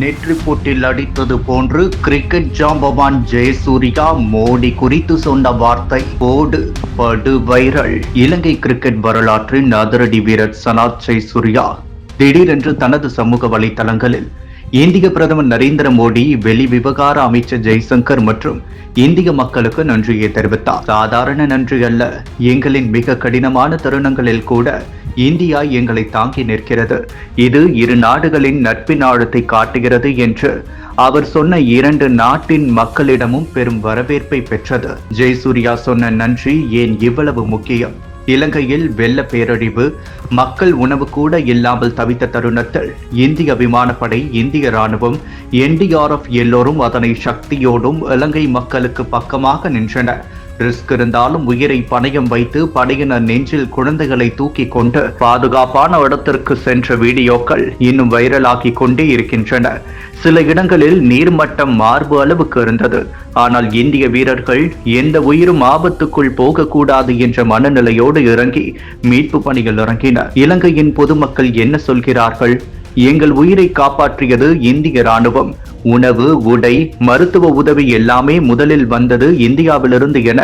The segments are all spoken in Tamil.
நெற்றி போட்டில் அடித்தது போன்று கிரிக்கெட் ஜாம்பவான் ஜெயசூர்யா மோடி குறித்து சொன்ன வார்த்தை போடு படு வைரல் இலங்கை கிரிக்கெட் வரலாற்றின் அதிரடி வீரர் சனாத் ஜெயசூர்யா திடீரென்று தனது சமூக வலைதளங்களில் இந்திய பிரதமர் நரேந்திர மோடி வெளி விவகார அமைச்சர் ஜெய்சங்கர் மற்றும் இந்திய மக்களுக்கு நன்றியை தெரிவித்தார். சாதாரண நன்றி அல்ல எங்களின் மிக கடினமான தருணங்களில் கூட இந்தியா எங்களை தாங்கி நிற்கிறது. இது இரு நாடுகளின் நட்பின் ஆழத்தை காட்டுகிறது என்று அவர் சொன்ன இரண்டு நாட்டின் மக்களிடமும் பெரும் வரவேற்பை பெற்றது. ஜெயசூர்யா சொன்ன நன்றி ஏன் இவ்வளவு முக்கியம்? இலங்கையில் வெள்ள பேரழிவு மக்கள் உணவு கூட இல்லாமல் தவித்த தருணத்தில் இந்திய விமானப்படை இந்திய ராணுவம் என்டிஆர்எஃப் எல்லோரும் அதனை சக்தியோடும் இலங்கை மக்களுக்கு பக்கமாக நின்றனர். ரிஸ்க் இருந்தாலும் உயிரை பணயம் வைத்து படையினர் நெஞ்சில் குழந்தைகளை தூக்கி கொண்டு பாதுகாப்பான இடத்திற்கு சென்ற வீடியோக்கள் இன்னும் வைரலாகி கொண்டே இருக்கின்றன. சில இடங்களில் நீர்மட்டம் மார்பு அளவுக்கு இருந்தது. ஆனால் இந்திய வீரர்கள் எந்த உயிரும் ஆபத்துக்குள் போகக்கூடாது என்ற மனநிலையோடு இறங்கி மீட்பு பணியில் இறங்கினர். இலங்கையின் பொதுமக்கள் என்ன சொல்கிறார்கள்? எங்கள் உயிரை காப்பாற்றியது இந்திய ராணுவம் உணவு உடை மருத்துவ உதவி எல்லாமே முதலில் வந்தது இந்தியாவிலிருந்து என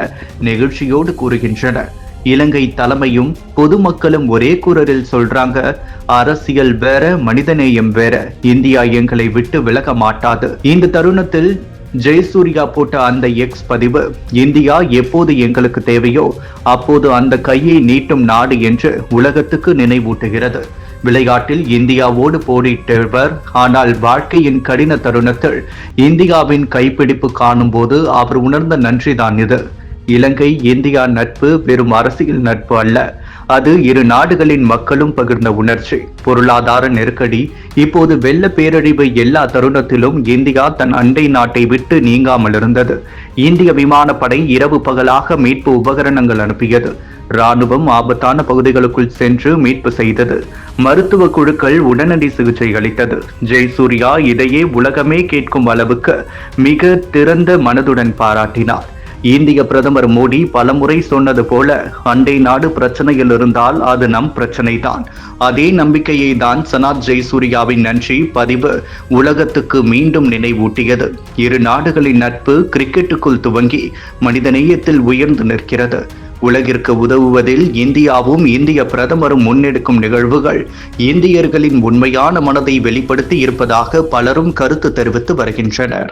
நெகிழ்ச்சியோடு கூறுகின்றனர் இலங்கை தலைமையும் பொதுமக்களும் ஒரே குரலில் சொல்றாங்க அரசியல் வேற மனிதநேயம் வேற. இந்தியா எங்களை விட்டு விலக மாட்டாது. இந்த தருணத்தில் ஜெயசூர்யா போட்ட அந்த எக்ஸ் பதிவு இந்தியா எப்போது எங்களுக்கு தேவையோ அப்போது அந்த கையை நீட்டும் நாடு என்று உலகத்துக்கு நினைவூட்டுகிறது. விளையாட்டில் இந்தியாவோடு போரிட்டவர். ஆனால் வாழ்க்கையின் கடின தருணத்தில் இந்தியாவின் கைப்பிடிப்பு காணும் போது அவர் உணர்ந்த நன்றிதான் இது. இலங்கை இந்தியா நட்பு வெறும் அரசியல் நட்பு அல்ல. அது இரு நாடுகளின் மக்களும் பகிர்ந்த உணர்ச்சி. பொருளாதார நெருக்கடி இப்போது வெள்ள பேரழிவு எல்லா தருணத்திலும் இந்தியா தன் அண்டை நாட்டை விட்டு நீங்காமல் இருந்தது. இந்திய விமானப்படை இரவு பகலாக மீட்பு உபகரணங்கள் அனுப்பியது. ராணுவம் ஆபத்தான பகுதிகளுக்குள் சென்று மீட்பு செய்தது. மருத்துவ குழுக்கள் உடனடி சிகிச்சை அளித்தது. ஜெய்சூர்யா இதையே உலகமே கேட்கும் அளவுக்கு மிக திறந்த மனதுடன் பாராட்டினார். இந்திய பிரதமர் மோடி பலமுறை சொன்னது போல அண்டை நாடு பிரச்சனையில் இருந்தால் அது நம் பிரச்சனை தான் அதே நம்பிக்கையை தான் சனாத் ஜெய்சூர்யாவின் நன்றி பதிவு உலகத்துக்கு மீண்டும் நினைவூட்டியது. இரு நாடுகளின் நட்பு கிரிக்கெட்டுக்குள் துவங்கி மனிதநேயத்தில் உயர்ந்து நிற்கிறது. உலகிற்கு உதவுவதில் இந்தியாவும் இந்திய பிரதமரும் முன்னெடுக்கும் நிகழ்வுகள் இந்தியர்களின் உண்மையான மனதை வெளிப்படுத்தி இருப்பதாக பலரும் கருத்து தெரிவித்து வருகின்றனர்.